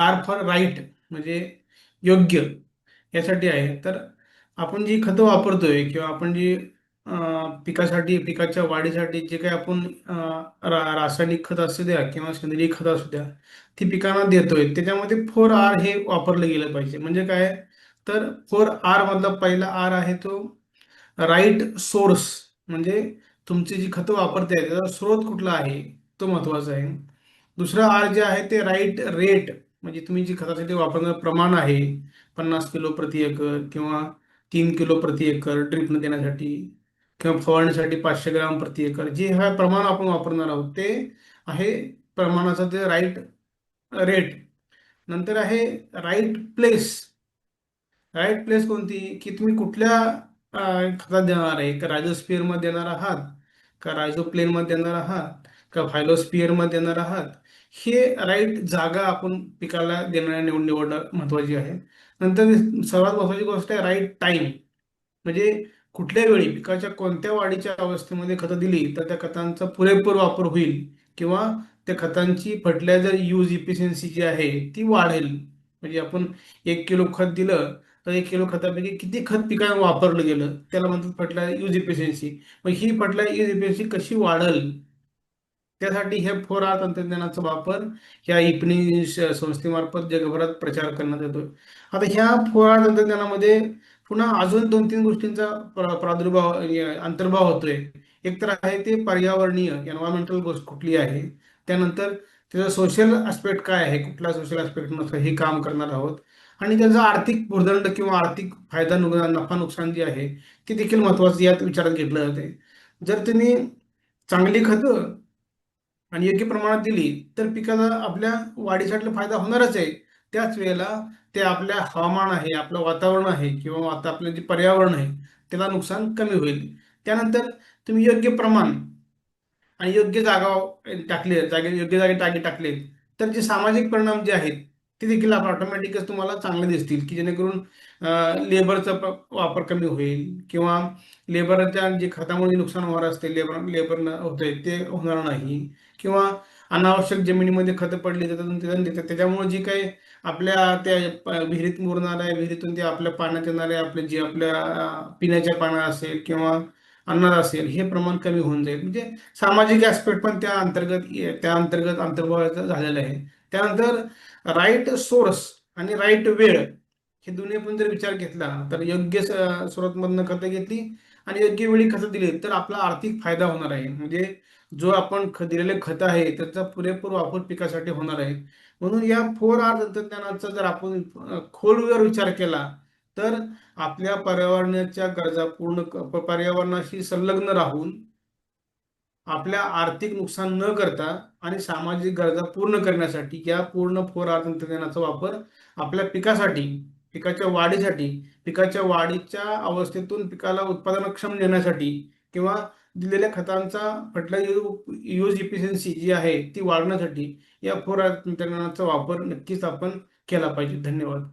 R for right म्हणजे योग्य यासाठी आहे. तर आपण जी खतं वापरतोय किंवा आपण जी पिकासाठी पिकाच्या वाढीसाठी जे काही आपण रा- रासायनिक खत असू द्या किंवा सेंद्रिय खत असू द्या ती पिकांना देतोय. त्याच्यामध्ये फोर आर हे वापरलं गेलं पाहिजे. म्हणजे काय? तर फोर आर मधला पहिला आर आहे तो राईट सोर्स. म्हणजे तुमची जी खतं वापरते त्याचा स्रोत कुठला आहे? तो महत्त्वाचा आहे. दुसरा आर जे आहे ते राईट रेट. म्हणजे तुम्ही जी खतासाठी वापरणार प्रमाण आहे पन्नास किलो प्रति एकर किंवा तीन किलो प्रति एकर ड्रिपनं देण्यासाठी किंवा फवारणीसाठी पाचशे ग्राम प्रति एकर जे हा प्रमाण आपण वापरणार आहोत ते आहे प्रमाणाचा ते राईट रेट नंतर आहे राईट प्लेस राईट प्लेस कोणती? की तुम्ही कुठल्या खतात देणार आहे? का रायझोस्पियरमध्ये देणार आहात? का रायझोप्लेन मध्ये देणार आहात? का फायलोस्पियरमध्ये देणार आहात? हे राईट जागा आपण पिकाला देणाऱ्या निवड निवडणं महत्वाची आहे. नंतर सर्वात महत्वाची गोष्ट आहे राईट टाइम म्हणजे कुठल्या वेळी पिकाच्या कोणत्या वाढीच्या अवस्थेमध्ये खतं दिली तर त्या खतांचा पुरेपूर वापर होईल किंवा त्या खतांची फर्टिलायझर यूज इफिशियन्सी जी आहे ती वाढेल. म्हणजे आपण एक किलो खत दिलं तर एक किलो खतापैकी किती खत पिकांना वापरलं गेलं त्याला म्हणतात फर्टिलायझर यूज इफिशियन्सी मग ही फर्टिलायझर यूज इफिशियन्सी कशी वाढेल? त्यासाठी हे फोर आर तंत्रज्ञानाचा वापर ह्या इपनी संस्थेमार्फत जगभरात प्रचार करण्यात येतोय. आता ह्या फोर आर तंत्रज्ञानामध्ये पुन्हा अजून दोन तीन गोष्टींचा प्रादुर्भाव अंतर्भाव होतोय. एक तर आहे ते पर्यावरणीय एन्व्हायरमेंटल गोष्ट कुठली आहे? त्यानंतर त्याचा सोशल आस्पेक्ट काय आहे? कुठला सोशल आस्पेक्ट हे काम करणार आहोत. आणि त्याचा आर्थिक भूर्दंड किंवा आर्थिक फायदा नुकसान नफा नुकसान जे आहे ते देखील महत्वाचं यात विचारात घेतलं जाते. जर तुम्ही चांगली खतं आणि योग्य प्रमाणात दिली तर पिकाचा आपल्या वाढीसाठी फायदा होणारच आहे. त्याच वेळेला ते आपल्या हवामान आहे आपलं वातावरण आहे किंवा आता आपलं जे पर्यावरण आहे त्याला नुकसान कमी होईल. त्यानंतर तुम्ही योग्य प्रमाण आणि योग्य जागा टाकले जागे योग्य जागे टाके टाकले तर जे सामाजिक परिणाम जे आहेत ते देखील ऑटोमॅटिकच तुम्हाला चांगले दिसतील की जेणेकरून लेबरचा वापर कमी होईल किंवा लेबरच्या जे खतामुळे नुकसान होणार असते लेबर लेबर होतंय ते होणार नाही. किंवा अनावश्यक जमिनीमध्ये खतं पडली तर त्यातून त्याच्यामुळे जी काही आपल्या त्या विहिरीत मुरणाऱ्या विहिरीतून ते आपल्या पाण्यात येणारे आपले जे आपल्या पिण्याच्या पाण्यात असेल किंवा अन्नात असेल हे प्रमाण कमी होऊन जाईल. म्हणजे सामाजिक ऍस्पेक्ट पण त्या अंतर्गत त्या अंतर्गत अंतर्भाव झालेला आहे. त्यानंतर राईट सोर्स आणि राईट वेळ हे दोन्ही आपण जर विचार घेतला तर योग्य स- स्रोतमधनं खतं घेतली आणि योग्य वेळी खतं दिली तर आपला आर्थिक फायदा होणार आहे. म्हणजे जो आपण ख- दिलेले खत आहे त्याचा पुरेपूर वापर पिकासाठी होणार आहे. म्हणून या फोर आर तंत्रज्ञानाचा जर आपण खोलवर विचार केला तर आपल्या पर्यावरणाच्या गरजा पूर्ण क- प- पर्यावरणाशी संलग्न राहून आपल्या आर्थिक नुकसान न करता आणि सामाजिक गरजा पूर्ण करण्यासाठी या पूर्ण फोर आर तंत्रज्ञानाचा वापर आपल्या पिकासाठी पिकाच्या वाढीसाठी पिकाच्या वाढीच्या अवस्थेतून पिकाला उत्पादनक्षम नेण्यासाठी किंवा दिलेल्या खतांचा फर्टिलायझर यूज इफिशियन्सी जी आहे ती वाढवण्यासाठी या फोर आर तंत्रज्ञानाचा वापर नक्कीच आपण केला पाहिजे. धन्यवाद.